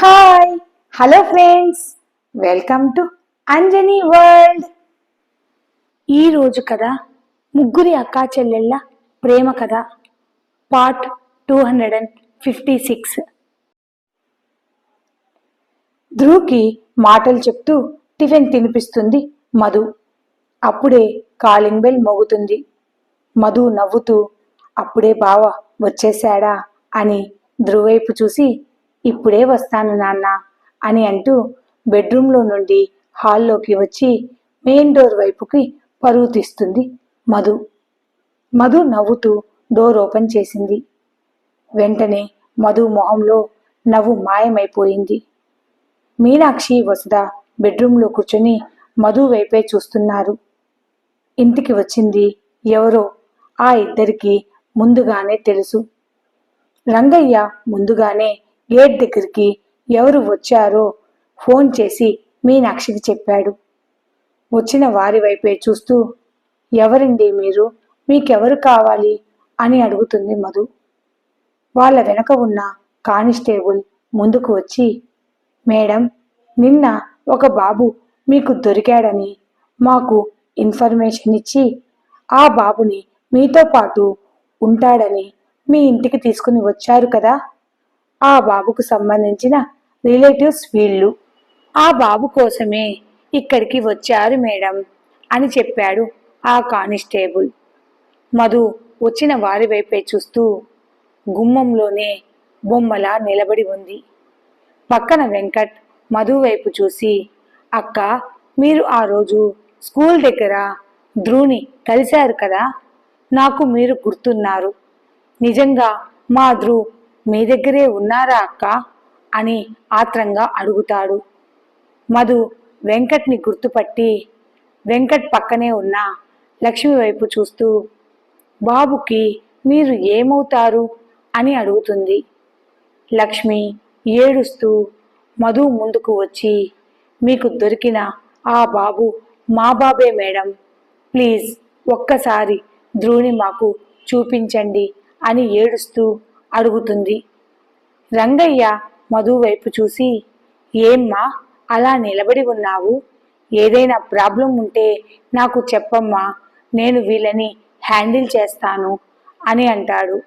Hi hello friends welcome to Anjani world ఈ రోజు కథ ముగ్గురి అక్కా చెల్లెళ్ళ ప్రేమ కథ part two hundred and fifty six ధ్రువ్కి మాటలు చెప్తూ టిఫిన్ తినిపిస్తుంది మధు. అప్పుడే కాలింగ్ బెల్ మోగుతుంది. మధు నవ్వుతూ అప్పుడే బావ వచ్చేశాడా? అని ధ్రువైపు చూసి ఇప్పుడే వస్తాను నాన్న అని అంటూ బెడ్రూమ్లో నుండి హాల్లోకి వచ్చి మెయిన్ డోర్ వైపుకి పరుగు తీస్తుంది మధు. మధు నవ్వుతూ డోర్ ఓపెన్ చేసింది. వెంటనే మధు మొహంలో నవ్వు మాయమైపోయింది. మీనాక్షి వసుధ బెడ్రూమ్లో కూర్చొని మధు వైపే చూస్తున్నారు. ఇంటికి వచ్చింది ఎవరో ఆ ఇద్దరికి ముందుగానే తెలుసు. రంగయ్య ముందుగానే గేట్ దగ్గరికి ఎవరు వచ్చారో ఫోన్ చేసి మీనాక్షికి చెప్పాడు. వచ్చిన వారి వైపే చూస్తూ ఎవరండి మీరు? మీకెవరు కావాలి? అని అడుగుతుంది మధు. వాళ్ళ వెనక ఉన్న కానిస్టేబుల్ ముందుకు వచ్చి మేడం నిన్న ఒక బాబు మీకు దొరికాడని మాకు ఇన్ఫర్మేషన్ ఇచ్చి ఆ బాబుని మీతో పాటు ఉంటాడని మీ ఇంటికి తీసుకుని వచ్చారు కదా? ఆ బాబుకు సంబంధించిన రిలేటివ్స్ వీళ్ళు. ఆ బాబు కోసమే ఇక్కడికి వచ్చారు మేడం అని చెప్పాడు ఆ కానిస్టేబుల్. మధు వచ్చిన వారి వైపే చూస్తూ గుమ్మంలోనే బొమ్మలా నిలబడి ఉంది. పక్కన వెంకట్ మధు వైపు చూసి అక్క మీరు ఆ రోజు స్కూల్ దగ్గర ధ్రువుని కలిశారు కదా? నాకు మీరు గుర్తున్నారు. నిజంగా మా ధ్రువ్ మీ దగ్గరే ఉన్నారా అక్క అని ఆత్రంగా అడుగుతాడు. మధు వెంకట్ని గుర్తుపట్టి వెంకట్ పక్కనే ఉన్న లక్ష్మి వైపు చూస్తూ బాబుకి మీరు ఏమవుతారు అని అడుగుతుంది. లక్ష్మి ఏడుస్తూ మధు ముందుకు వచ్చి మీకు దొరికిన ఆ బాబు మా బాబే మేడం. ప్లీజ్ ఒక్కసారి ధ్రువుని మాకు చూపించండి అని ఏడుస్తూ అడుగుతుంది. రంగయ్య మధు వైపు చూసి ఏమ్మా అలా నిలబడి ఉన్నావు? ఏదైనా ప్రాబ్లం ఉంటే నాకు చెప్పమ్మా నేను వీళ్ళని హ్యాండిల్ చేస్తాను అని అంటాడు.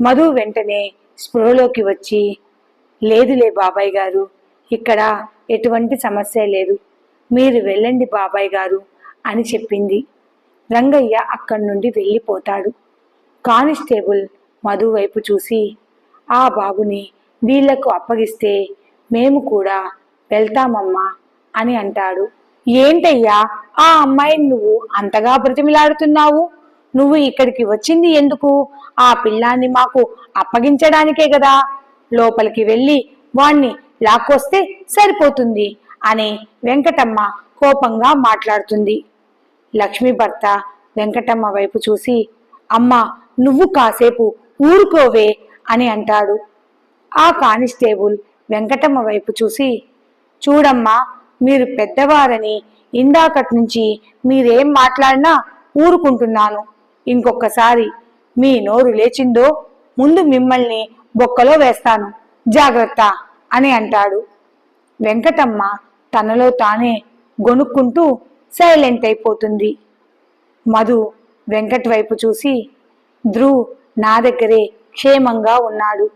మధు వెంటనే స్పృహలోకి వచ్చి లేదులే బాబాయ్ గారు ఇక్కడ ఎటువంటి సమస్య లేదు. మీరు వెళ్ళండి బాబాయ్ గారు అని చెప్పింది. రంగయ్య అక్కడి నుండి వెళ్ళిపోతాడు. కానిస్టేబుల్ మధు వైపు చూసి ఆ బాబుని వీళ్ళకు అప్పగిస్తే మేము కూడా వెళ్తామమ్మా అని అంటాడు. ఏంటయ్యా ఆ అమ్మాయిని నువ్వు అంతగా బ్రతిమిలాడుతున్నావు? నువ్వు ఇక్కడికి వచ్చింది ఎందుకు? ఆ పిల్లాన్ని మాకు అప్పగించడానికే కదా. లోపలికి వెళ్ళి వాణ్ణి లాక్కొస్తే సరిపోతుంది అని వెంకటమ్మ కోపంగా మాట్లాడుతుంది. లక్ష్మీ భర్త వెంకటమ్మ వైపు చూసి అమ్మ నువ్వు కాసేపు ఊరుకోవే అని అంటాడు. ఆ కానిస్టేబుల్ వెంకటమ్మ వైపు చూసి చూడమ్మా మీరు పెద్దవారని ఇందాకటి నుంచి మీరేం మాట్లాడినా ఊరుకుంటున్నాను. ఇంకొకసారి మీ నోరు లేచిందో ముందు మిమ్మల్ని బొక్కలో వేస్తాను. జాగ్రత్త అని అంటాడు. వెంకటమ్మ తనలో తానే గొనుక్కుంటూ సైలెంట్ అయిపోతుంది. మధు వెంకట్ వైపు చూసి ధ్రువ్ నా దగ్గరే క్షేమంగా ఉన్నాడు.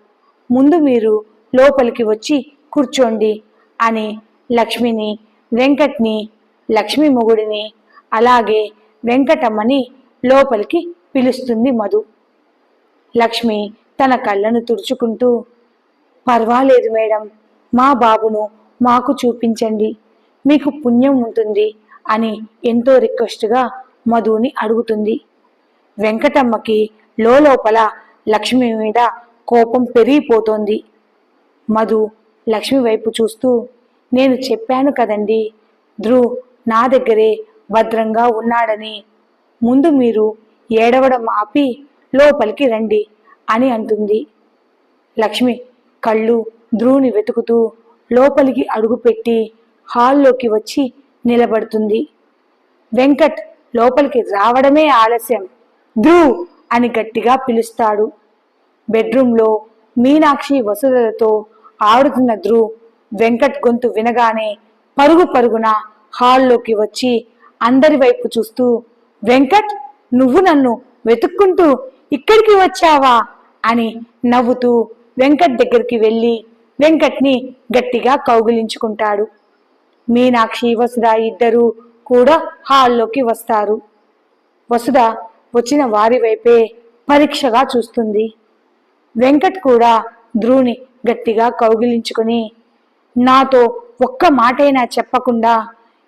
ముందు మీరు లోపలికి వచ్చి కూర్చోండి అని లక్ష్మిని వెంకట్ని లక్ష్మి మొగుడిని అలాగే వెంకటమ్మని లోపలికి పిలుస్తుంది మధు. లక్ష్మి తన కళ్ళను తుడుచుకుంటూ పర్వాలేదు మేడం మా బాబును మాకు చూపించండి మీకు పుణ్యం ఉంటుంది అని ఎంతో రిక్వెస్ట్గా మధుని అడుగుతుంది. వెంకటమ్మకి లోపల లక్ష్మి మీద కోపం పెరిగిపోతోంది. మధు లక్ష్మి వైపు చూస్తూ నేను చెప్పాను కదండి ధ్రువ్ నా దగ్గరే భద్రంగా ఉన్నాడని. ముందు మీరు ఏడవడం ఆపి లోపలికి రండి అని అంటుంది. లక్ష్మి కళ్ళు ధ్రువుని వెతుకుతూ లోపలికి అడుగుపెట్టి హాల్లోకి వచ్చి నిలబడుతుంది. వెంకట్ లోపలికి రావడమే ఆలస్యం. ధ్రువ్ అని గట్టిగా పిలుస్తాడు. బెడ్రూమ్లో మీనాక్షి వసుధతో ఆడుతున్న ధ్రువ్ వెంకట్ గొంతు వినగానే పరుగు పరుగున హాల్లోకి వచ్చి అందరి వైపు చూస్తూ వెంకట్ నువ్వు నన్ను వెతుక్కుంటూ ఇక్కడికి వచ్చావా? అని నవ్వుతూ వెంకట్ దగ్గరికి వెళ్ళి వెంకట్ని గట్టిగా కౌగిలించుకుంటాడు. మీనాక్షి వసుధ ఇద్దరూ కూడా హాల్లోకి వస్తారు. వసుధ వచ్చిన వారి వైపే పరీక్షగా చూస్తుంది. వెంకట్ కూడా ధ్రువుని గట్టిగా కౌగిలించుకుని నాతో ఒక్క మాటైనా చెప్పకుండా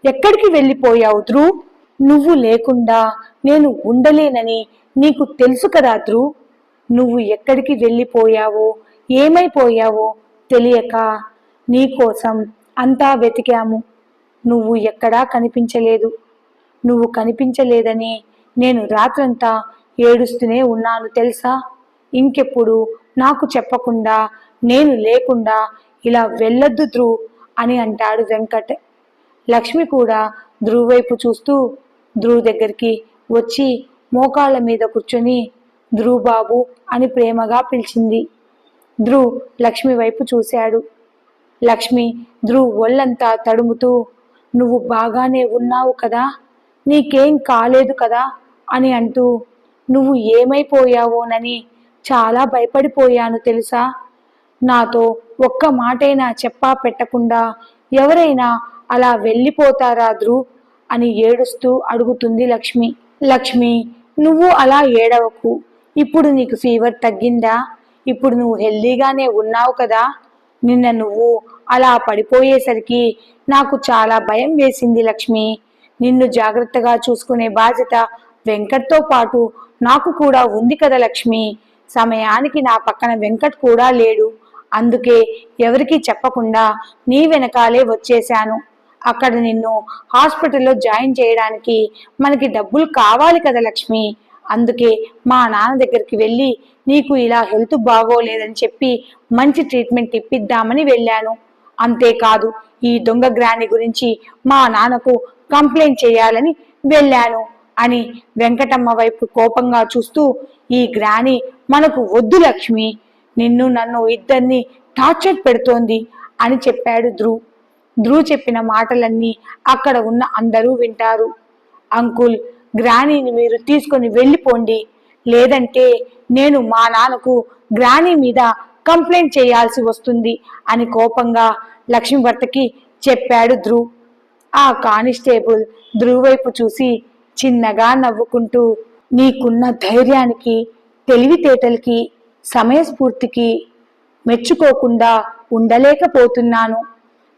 ఎక్కడికి వెళ్ళిపోయావు ధ్రువ్ నువ్వు లేకుండా నేను ఉండలేనని నీకు తెలుసు కదా ధ్రువ్ నువ్వు ఎక్కడికి వెళ్ళిపోయావో ఏమైపోయావో తెలియక నీకోసం అంతా వెతికాము. నువ్వు ఎక్కడా కనిపించలేదు. నువ్వు కనిపించలేదని నేను రాత్రంతా ఏడుస్తూనే ఉన్నాను తెలుసా? ఇంకెప్పుడు నాకు చెప్పకుండా నేను లేకుండా ఇలా వెళ్ళొద్దు ధ్రువ్ అని అంటాడు వెంకట్. లక్ష్మి కూడా ధ్రువ్ వైపు చూస్తూ ధ్రువ్ దగ్గరికి వచ్చి మోకాళ్ళ మీద కూర్చొని ధ్రువ్ బాబు అని ప్రేమగా పిలిచింది. ధ్రువ్ లక్ష్మి వైపు చూశాడు. లక్ష్మి ధ్రువ్ ఒళ్ళంతా తడుముతూ నువ్వు బాగానే ఉన్నావు కదా? నీకేం కాలేదు కదా? అని అంటూ నువ్వు ఏమైపోయావోనని చాలా భయపడిపోయాను తెలుసా? నాతో ఒక్క మాటైనా చెప్పా పెట్టకుండా ఎవరైనా అలా వెళ్ళిపోతారా ధ్రువ్ అని ఏడుస్తూ అడుగుతుంది లక్ష్మి. లక్ష్మి నువ్వు అలా ఏడవకు. ఇప్పుడు నీకు ఫీవర్ తగ్గిందా? ఇప్పుడు నువ్వు హెల్దీగానే ఉన్నావు కదా? నిన్న నువ్వు అలా పడిపోయేసరికి నాకు చాలా భయం వేసింది లక్ష్మి. నిన్ను జాగ్రత్తగా చూసుకునే బాధ్యత వెంకట్తో పాటు నాకు కూడా ఉంది కదా లక్ష్మి. సమయానికి నా పక్కన వెంకట్ కూడా లేడు. అందుకే ఎవరికీ చెప్పకుండా నీ వెనకాలే వచ్చేశాను. అక్కడ నిన్ను హాస్పిటల్లో జాయిన్ చేయడానికి మనకి డబ్బులు కావాలి కదా లక్ష్మి. అందుకే మా నాన్న దగ్గరికి వెళ్ళి నీకు ఇలా హెల్త్ బాగోలేదని చెప్పి మంచి ట్రీట్మెంట్ ఇప్పిద్దామని వెళ్ళాను. అంతేకాదు ఈ దొంగ గ్రాని గురించి మా నాన్నకు కంప్లైంట్ చేయాలని వెళ్ళాను. అని వెంకటమ్మ వైపు కోపంగా చూస్తూ ఈ గ్రాని మనకు వద్దు లక్ష్మి. నిన్ను నన్ను ఇద్దరిని టార్చర్ పెడుతోంది అని చెప్పాడు ధ్రువ్ ధ్రువ్ చెప్పిన మాటలన్నీ అక్కడ ఉన్న అందరూ వింటారు. అంకుల్ గ్రానీని మీరు తీసుకొని వెళ్ళిపోండి. లేదంటే నేను మా నాన్నకు గ్రానీ మీద కంప్లైంట్ చేయాల్సి వస్తుంది అని కోపంగా లక్ష్మి భర్తకి చెప్పాడు ధ్రువ్ ఆ కానిస్టేబుల్ ధ్రువ్ వైపు చూసి చిన్నగా నవ్వుకుంటూ నీకున్న ధైర్యానికి తెలివితేటలకి సమయస్ఫూర్తికి మెచ్చుకోకుండా ఉండలేకపోతున్నాను.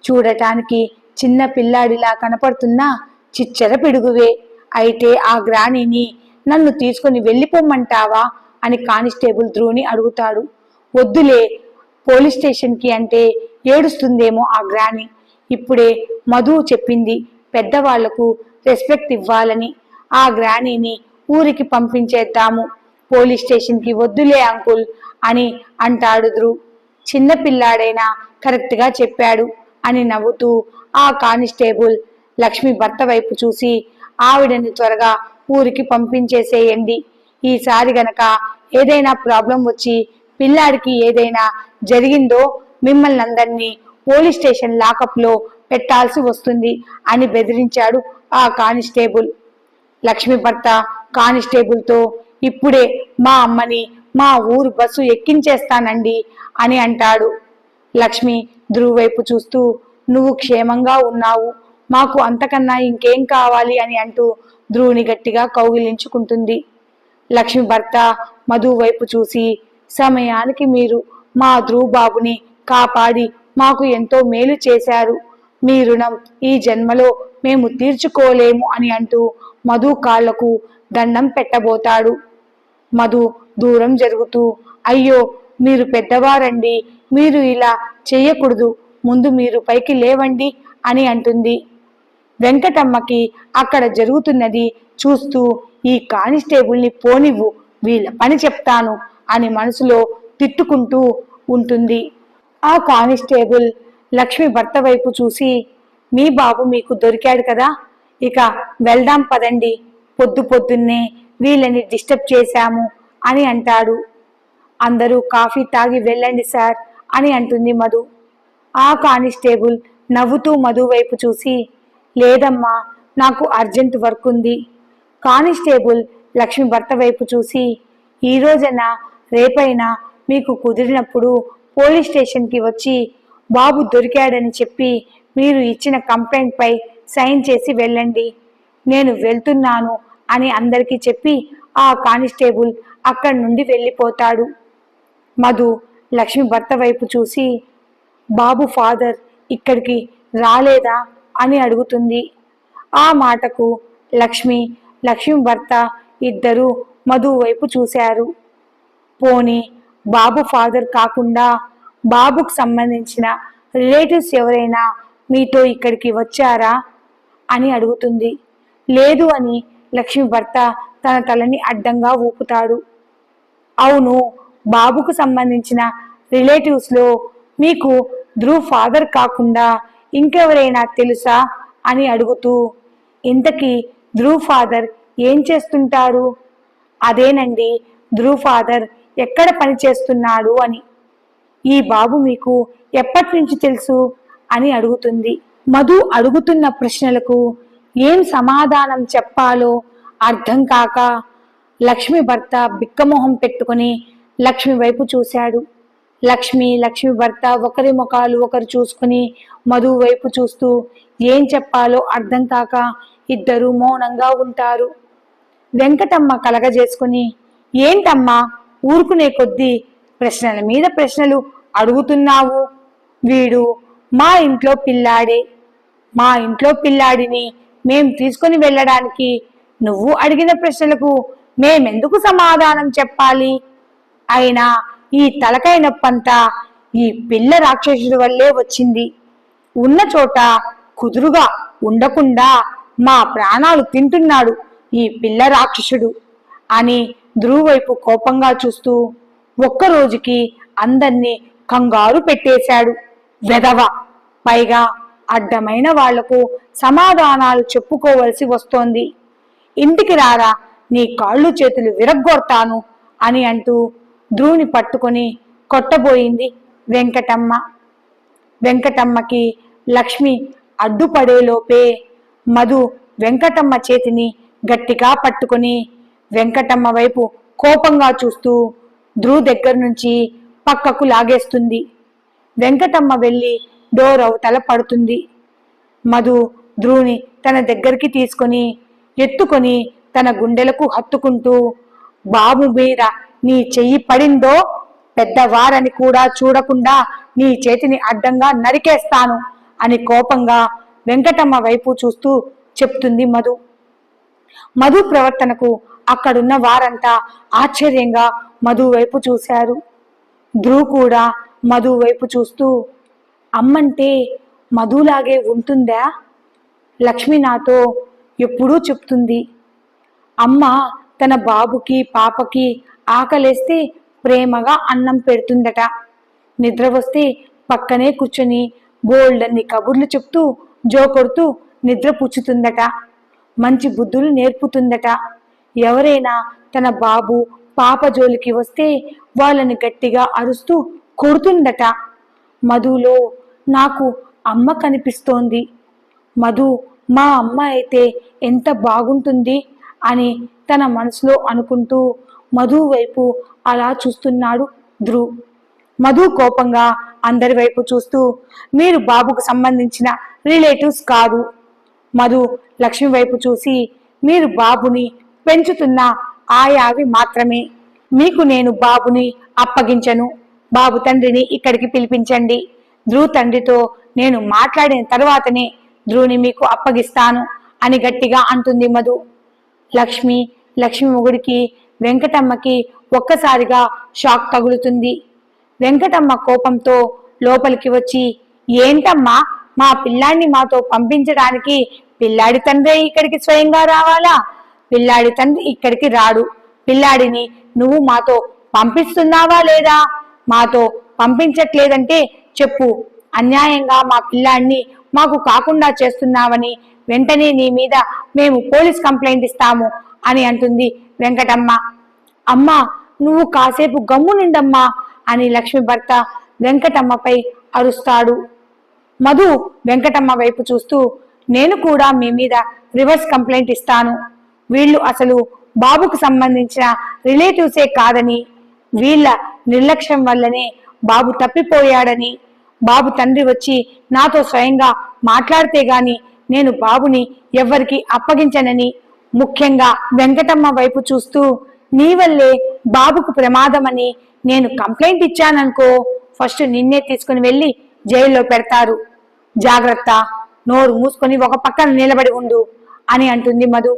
చూడటానికి చిన్న పిల్లాడిలా కనపడుతున్నా చిచ్చర పిడుగువే. అయితే ఆ గ్రాణిని నన్ను తీసుకుని వెళ్ళిపోమ్మంటావా అని కానిస్టేబుల్ ధ్రువుని అడుగుతాడు. వద్దులే పోలీస్ స్టేషన్కి అంటే ఏడుస్తుందేమో ఆ గ్రాణి. ఇప్పుడే మధు చెప్పింది పెద్దవాళ్ళకు రెస్పెక్ట్ ఇవ్వాలని. ఆ గ్రానీని ఊరికి పంపించేద్దాము. పోలీస్ స్టేషన్కి వద్దులే అంకుల్ అని అంటాడు ధ్రువ్ చిన్న పిల్లాడైనా కరెక్ట్గా చెప్పాడు అని నవ్వుతూ ఆ కానిస్టేబుల్ లక్ష్మి భర్త వైపు చూసి ఆవిడని త్వరగా ఊరికి పంపించేసేయండి. ఈసారి గనక ఏదైనా ప్రాబ్లం వచ్చి పిల్లాడికి ఏదైనా జరిగిందో మిమ్మల్ని అందరినీ పోలీస్ స్టేషన్ లాకప్లో పెట్టాల్సి వస్తుంది అని బెదిరించాడు ఆ కానిస్టేబుల్. లక్ష్మి భర్త కానిస్టేబుల్తో ఇప్పుడే మా అమ్మని మా ఊరు బస్సు ఎక్కించేస్తానండి అని అంటాడు. లక్ష్మి ధ్రువ్ వైపు చూస్తూ నువ్వు క్షేమంగా ఉన్నావు మాకు అంతకన్నా ఇంకేం కావాలి అని అంటూ ధ్రువుని గట్టిగా కౌగిలించుకుంటుంది. లక్ష్మి భర్త మధు వైపు చూసి సమయానికి మీరు మా ధ్రువు బాబుని కాపాడి మాకు ఎంతో మేలు చేశారు. మీ రుణం ఈ జన్మలో మేము తీర్చుకోలేము అని అంటూ మధు కాళ్ళకు దండం పెట్టబోతాడు. మధు దూరం జరుగుతూ అయ్యో మీరు పెద్దవారండి మీరు ఇలా చేయకూడదు ముందు మీరు పైకి లేవండి అని అంటుంది. వెంకటమ్మకి అక్కడ జరుగుతున్నది చూస్తూ ఈ కానిస్టేబుల్ని పోనివ్వు వీళ్ళ పని చెప్తాను అని మనసులో తిట్టుకుంటూ ఉంటుంది. ఆ కానిస్టేబుల్ లక్ష్మి భర్త వైపు చూసి మీ బాబు మీకు దొరికాడు కదా ఇక వెళ్దాం పదండి పొద్దు పొద్దున్నే వీళ్ళని డిస్టర్బ్ చేశాము అని అంటాడు. అందరూ కాఫీ తాగి వెళ్ళండి సార్ అని అంటుంది మధు. ఆ కానిస్టేబుల్ నవ్వుతూ మధు వైపు చూసి లేదమ్మా నాకు అర్జెంట్ వర్క్ ఉంది. కానిస్టేబుల్ లక్ష్మి భర్త వైపు చూసి ఈ రోజైనా రేపైనా మీకు కుదిరినప్పుడు పోలీస్ స్టేషన్కి వచ్చి బాబు దొరికాడని చెప్పి మీరు ఇచ్చిన కంప్లైంట్పై సైన్ చేసి వెళ్ళండి. నేను వెళ్తున్నాను అని అందరికీ చెప్పి ఆ కానిస్టేబుల్ అక్కడి నుండి వెళ్ళిపోతాడు. మధు లక్ష్మి భర్త వైపు చూసి బాబు ఫాదర్ ఇక్కడికి రాలేదా? అని అడుగుతుంది. ఆ మాటకు లక్ష్మి లక్ష్మి భర్త ఇద్దరు మధు వైపు చూశారు. పోని బాబు ఫాదర్ కాకుండా బాబుకు సంబంధించిన రిలేటివ్స్ ఎవరైనా మీతో ఇక్కడికి వచ్చారా అని అడుగుతుంది. లేదు అని లక్ష్మి భర్త తన తలని అడ్డంగా ఊపుతాడు. అవును బాబుకు సంబంధించిన రిలేటివ్స్లో మీకు ధ్రువ్ ఫాదర్ కాకుండా ఇంకెవరైనా తెలుసా అని అడుగుతూ ఇంతకీ ధ్రువ్ ఫాదర్ ఏం చేస్తుంటారు? అదేనండి ధ్రువ్ ఫాదర్ ఎక్కడ పని చేస్తున్నాడు అని. ఈ బాబు మీకు ఎప్పటి నుంచి తెలుసు? అని అడుగుతుంది. మధు అడుగుతున్న ప్రశ్నలకు ఏం సమాధానం చెప్పాలో అర్థం కాక లక్ష్మి భర్త బిక్కమొహం పెట్టుకుని లక్ష్మి వైపు చూశాడు. లక్ష్మి లక్ష్మి భర్త ఒకరి ముఖాలు ఒకరు చూసుకుని మధు వైపు చూస్తూ ఏం చెప్పాలో అర్థం కాక ఇద్దరు మౌనంగా ఉంటారు. వెంకటమ్మ కలగజేసుకుని ఏంటమ్మా? ఊరుకునే కొద్దీ ప్రశ్నల మీద ప్రశ్నలు అడుగుతున్నావు? వీడు మా ఇంట్లో పిల్లాడే. మా ఇంట్లో పిల్లాడిని మేం తీసుకొని వెళ్ళడానికి నువ్వు అడిగిన ప్రశ్నలకు మేమెందుకు సమాధానం చెప్పాలి? అయినా ఈ తలకాయ నొప్పంతా ఈ పిల్ల రాక్షసుడి వల్లే వచ్చింది. ఉన్న చోట కుదురుగా ఉండకుండా మా ప్రాణాలు తింటున్నాడు ఈ పిల్ల రాక్షసుడు అని ధ్రువైపు కోపంగా చూస్తూ ఒక్క రోజుకి అందర్నీ కంగారు పెట్టేశాడు. వెధవ. పైగా అడ్డమైన వాళ్ళకు సమాధానాలు చెప్పుకోవలసి వస్తోంది. ఇంటికి రారా నీ కాళ్ళు చేతులు విరగ్గొడతాను అని అంటూ ధ్రువుని పట్టుకొని కొట్టబోయింది వెంకటమ్మ. వెంకటమ్మకి లక్ష్మి అడ్డుపడేలోపే మధు వెంకటమ్మ చేతిని గట్టిగా పట్టుకొని వెంకటమ్మ వైపు కోపంగా చూస్తూ ధ్రువు దగ్గర నుంచి పక్కకు లాగేస్తుంది. వెంకటమ్మ వెళ్ళి డోర్ అవతల పడుతుంది. మధు ధ్రువుని తన దగ్గరికి తీసుకొని ఎత్తుకొని తన గుండెలకు హత్తుకుంటూ బాబు మీద నీ చెయ్యి పడిందో పెద్దవారని కూడా చూడకుండా నీ చేతిని అడ్డంగా నరికేస్తాను అని కోపంగా వెంకటమ్మ వైపు చూస్తూ చెప్తుంది మధు. మధు ప్రవర్తనకు అక్కడున్న వారంతా ఆశ్చర్యంగా మధు వైపు చూశారు. ధ్రువ్ కూడా మధు వైపు చూస్తూ అమ్మంటే మధులాగే ఉంటుందా? లక్ష్మి నాతో ఎప్పుడూ చెప్తుంది. అమ్మ తన బాబుకి పాపకి ఆకలేస్తే ప్రేమగా అన్నం పెడుతుందట. నిద్ర వస్తే పక్కనే కూర్చొని బోల్డన్ని కబుర్లు చెప్తూ జోకొడుతూ నిద్ర పుచ్చుతుందట మంచి బుద్ధులు నేర్పుతుందట. ఎవరైనా తన బాబు పాప జోలికి వస్తే వాళ్ళని గట్టిగా అరుస్తూ కొడుతుందట. మధులో నాకు అమ్మ కనిపిస్తోంది. మధు మా అమ్మ అయితే ఎంత బాగుంటుంది అని తన మనసులో అనుకుంటూ మధు వైపు అలా చూస్తున్నాడు ధ్రువ్. మధు కోపంగా అందరి వైపు చూస్తూ మీరు బాబుకు సంబంధించిన రిలేటివ్స్ కాదు. మధు లక్ష్మి వైపు చూసి మీరు బాబుని పెంచుతున్న ఆయావి మాత్రమే. మీకు నేను బాబుని అప్పగించను. బాబు తండ్రిని ఇక్కడికి పిలిపించండి. ధ్రువ్ తండ్రితో నేను మాట్లాడిన తర్వాతనే ధ్రువుని మీకు అప్పగిస్తాను అని గట్టిగా అంటుంది మధు. లక్ష్మి లక్ష్మి మొగుడికి వెంకటమ్మకి ఒక్కసారిగా షాక్ తగులుతుంది. వెంకటమ్మ కోపంతో లోపలికి వచ్చి ఏంటమ్మా మా పిల్లాన్ని మాతో పంపించడానికి పిల్లాడి తండ్రే ఇక్కడికి స్వయంగా రావాలా? పిల్లాడి తండ్రి ఇక్కడికి రాడు. పిల్లాడిని నువ్వు మాతో పంపిస్తున్నావా లేదా? మాతో పంపించట్లేదంటే చెప్పు. అన్యాయంగా మా పిల్లాడిని మాకు కాకుండా చేస్తున్నావని వెంటనే నీ మీద మేము పోలీస్ కంప్లైంట్ ఇస్తాము అని అంటుంది వెంకటమ్మ. అమ్మా నువ్వు కాసేపు గమ్మునుండమ్మా అని లక్ష్మి భర్త వెంకటమ్మపై అరుస్తాడు. మధు వెంకటమ్మ వైపు చూస్తూ నేను కూడా మీ మీద రివర్స్ కంప్లైంట్ ఇస్తాను. వీళ్ళు అసలు బాబుకు సంబంధించిన రిలేటివ్సే కాదని వీళ్ళ నిర్లక్ష్యం వల్లనే బాబు తప్పిపోయాడని బాబు తండ్రి వచ్చి నాతో స్వయంగా మాట్లాడితే గాని నేను బాబుని ఎవ్వరికి అప్పగించనని ముఖ్యంగా వెంకటమ్మ వైపు చూస్తూ నీ వల్లే బాబుకు ప్రమాదమని నేను కంప్లైంట్ ఇచ్చాననుకో ఫస్ట్ నిన్నే తీసుకుని వెళ్ళి జైల్లో పెడతారు. జాగ్రత్త నోరు మూసుకొని ఒక పక్కన నిలబడి ఉండు అని అంటుంది మధు.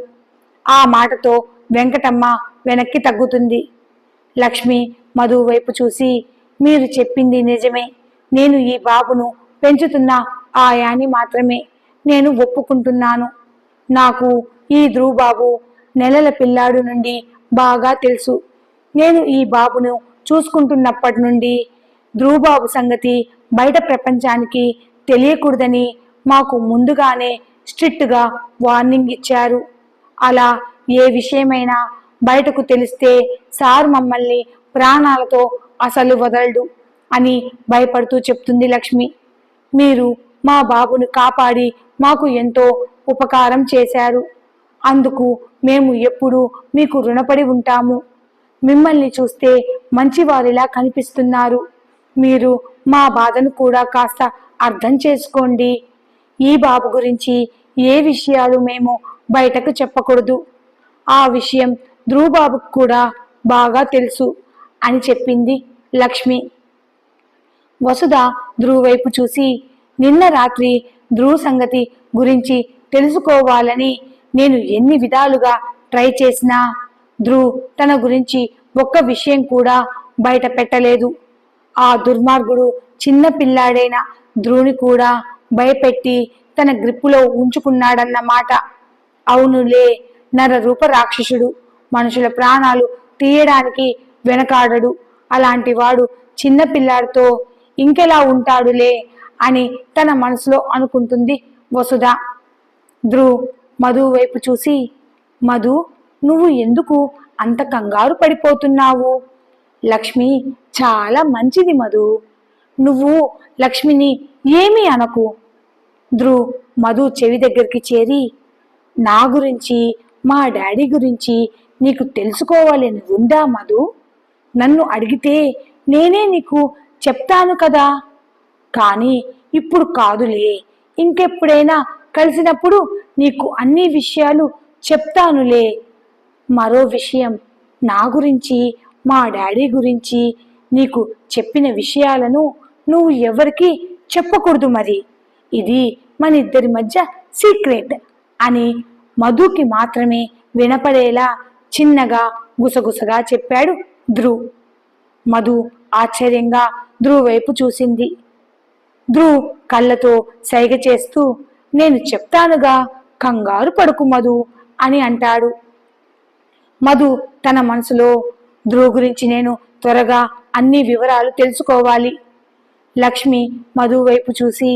ఆ మాటతో వెంకటమ్మ వెనక్కి తగ్గుతుంది. లక్ష్మి మధు వైపు చూసి మీరు చెప్పింది నిజమే. నేను ఈ బాబును పెంచుతున్న ఆయాని మాత్రమే. నేను ఒప్పుకుంటున్నాను. నాకు ఈ ధ్రువబాబు నెలల పిల్లాడు నుండి బాగా తెలుసు. నేను ఈ బాబును చూసుకుంటున్నప్పటి నుండి ధ్రువబాబు సంగతి బయట ప్రపంచానికి తెలియకూడదని మాకు ముందుగానే స్ట్రిక్ట్గా వార్నింగ్ ఇచ్చారు. అలా ఏ విషయమైనా బయటకు తెలిస్తే సార్ మమ్మల్ని ప్రాణాలతో అసలు వదలడు అని భయపడుతూ చెప్తుంది లక్ష్మి. మీరు మా బాబును కాపాడి మాకు ఎంతో ఉపకారం చేశారు. అందుకు మేము ఎప్పుడూ మీకు రుణపడి ఉంటాము. మిమ్మల్ని చూస్తే మంచివారిలా కనిపిస్తున్నారు. మీరు మా బాధను కూడా కాస్త అర్థం చేసుకోండి. ఈ బాబు గురించి ఏ విషయాలు మేము బయటకు చెప్పకూడదు. ఆ విషయం ధ్రువబాబుకు కూడా బాగా తెలుసు అని చెప్పింది లక్ష్మి. వసుధ ధ్రువ్ వైపు చూసి నిన్న రాత్రి ధ్రువ సంగతి గురించి తెలుసుకోవాలని నేను ఎన్ని విధాలుగా ట్రై చేసినా ధ్రువ్ తన గురించి ఒక్క విషయం కూడా బయట పెట్టలేదు. ఆ దుర్మార్గుడు చిన్న పిల్లాడైన ధ్రువుని కూడా భయపెట్టి తన గ్రిప్పులో ఉంచుకున్నాడన్నమాట. అవునులే నర రూప రాక్షసుడు మనుషుల ప్రాణాలు తీయడానికి వెనకాడడు. అలాంటి వాడు చిన్న పిల్లాడితో ఇంకెలా ఉంటాడులే అని తన మనసులో అనుకుంటుంది వసుధ. ధ్రువ్ మధు వైపు చూసి మధు నువ్వు ఎందుకు అంత కంగారు పడిపోతున్నావు? లక్ష్మి చాలా మంచిది మధు. నువ్వు లక్ష్మిని ఏమీ అనకు. ధ్రువ్ మధు చెవి దగ్గరికి చేరి నా గురించి మా డాడీ గురించి నీకు తెలుసుకోవాలని ఉందా మధు? నన్ను అడిగితే నేనే నీకు చెప్తాను కదా. కానీ ఇప్పుడు కాదులే. ఇంకెప్పుడైనా కలిసినప్పుడు నీకు అన్ని విషయాలు చెప్తానులే. మరో విషయం నా గురించి మా డాడీ గురించి నీకు చెప్పిన విషయాలను నువ్వు ఎవరికీ చెప్పకూడదు మరి. ఇది మన ఇద్దరి మధ్య సీక్రెట్. అని మధుకి మాత్రమే వినపడేలా చిన్నగా గుసగుసగా చెప్పాడు ధ్రువ్. మధు ఆశ్చర్యంగా ధ్రువ్ వైపు చూసింది. ధ్రువ్ కళ్ళతో సైగ చేస్తూ నేను చెప్తానుగా కంగారు పడుకు మధు అని అంటాడు. మధు తన మనసులో ధ్రువ్ గురించి నేను త్వరగా అన్ని వివరాలు తెలుసుకోవాలి. లక్ష్మి మధు వైపు చూసి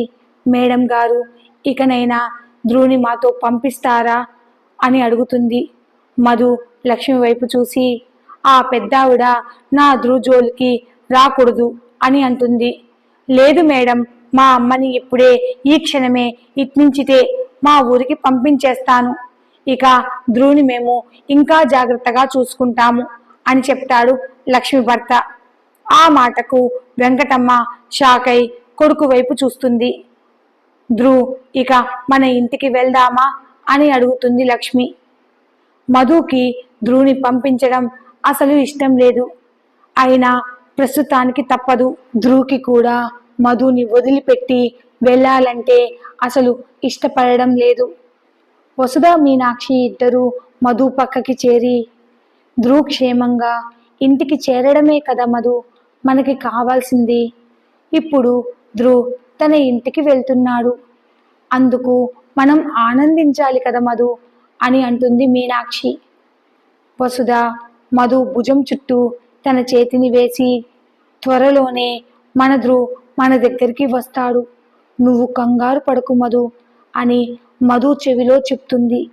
మేడం గారు ఇకనైనా ధ్రువుని మాతో పంపిస్తారా? అని అడుగుతుంది. మధు లక్ష్మి వైపు చూసి ఆ పెద్దావిడ నా ధ్రువ్ రాకూడదు అని అంటుంది. లేదు మేడం మా అమ్మని ఇప్పుడే ఈ క్షణమే ఇట్నించితే మా ఊరికి పంపించేస్తాను. ఇక ధ్రువుని మేము ఇంకా జాగ్రత్తగా చూసుకుంటాము అని చెప్తాడు లక్ష్మి భర్త. ఆ మాటకు వెంకటమ్మ షాకై కొడుకు వైపు చూస్తుంది. ధ్రువ్ ఇక మన ఇంటికి వెళ్దామా? అని అడుగుతుంది లక్ష్మి. మధుకి ధ్రువుని పంపించడం అసలు ఇష్టం లేదు. అయినా ప్రస్తుతానికి తప్పదు. ధ్రువుకి కూడా మధుని వదిలిపెట్టి వెళ్ళాలంటే అసలు ఇష్టపడడం లేదు. వసుధ మీనాక్షి ఇద్దరు మధు పక్కకి చేరి ధ్రువు క్షేమంగా ఇంటికి చేరడమే కదా మధు మనకి కావాల్సింది. ఇప్పుడు ధ్రువ్ తన ఇంటికి వెళ్తున్నాడు. అందుకు మనం ఆనందించాలి కదా మధు? అని అంటుంది మీనాక్షి. వసుధ మధు భుజం చుట్టూ తన చేతిని వేసి త్వరలోనే మన ధ్రువ్ మన దగ్గరికి వస్తాడు. నువ్వు కంగారు పడకు మధు అని మధు చెవిలో చెప్తుంది.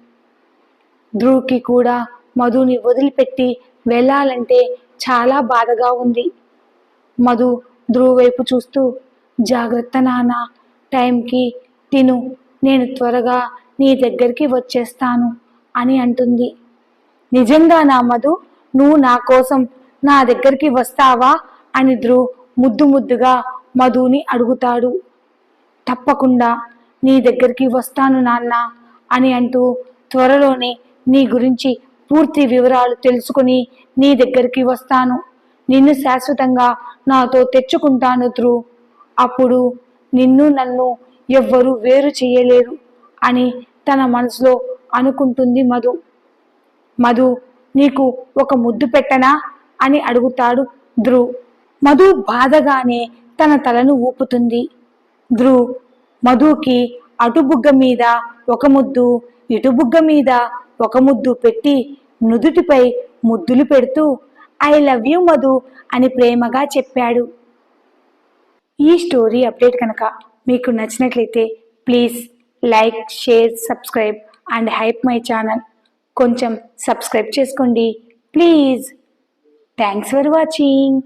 ధ్రువ్కి కూడా మధుని వదిలిపెట్టి వెళ్ళాలంటే చాలా బాధగా ఉంది. మధు ధ్రువ్ వైపు చూస్తూ జాగ్రత్త నాన్న. టైంకి తిను. నేను త్వరగా నీ దగ్గరికి వచ్చేస్తాను అని అంటుంది. నిజంగా నా మధు నువ్వు నా కోసం నా దగ్గరికి వస్తావా అని ధ్రువ్ ముద్దు ముద్దుగా మధుని అడుగుతాడు. తప్పకుండా నీ దగ్గరికి వస్తాను నాన్న అని అంటూ త్వరలోనే నీ గురించి పూర్తి వివరాలు తెలుసుకుని నీ దగ్గరికి వస్తాను. నిన్ను శాశ్వతంగా నాతో తెచ్చుకుంటాను ధ్రువ్ అప్పుడు నిన్ను నన్ను ఎవ్వరూ వేరు చేయలేరు అని తన మనసులో అనుకుంటుంది మధు. మధు నీకు ఒక ముద్దు పెట్టనా అని అడుగుతాడు ధ్రువ్. మధు బాధగానే తన తలను ఊపుతుంది. ధ్రువ్ మధుకి అటు బుగ్గ మీద ఒక ముద్దు ఇటుబుగ్గ మీద ఒక ముద్దు పెట్టి నుదుటిపై ముద్దులు పెడుతూ ఐ లవ్ యూ మధు అని ప్రేమగా చెప్పాడు. ఈ స్టోరీ అప్డేట్ కనుక మీకు నచ్చినట్లయితే please like share subscribe and hype my channel. కొంచెం సబ్స్క్రైబ్ చేసుకోండి. ప్లీజ్. Thanks for watching.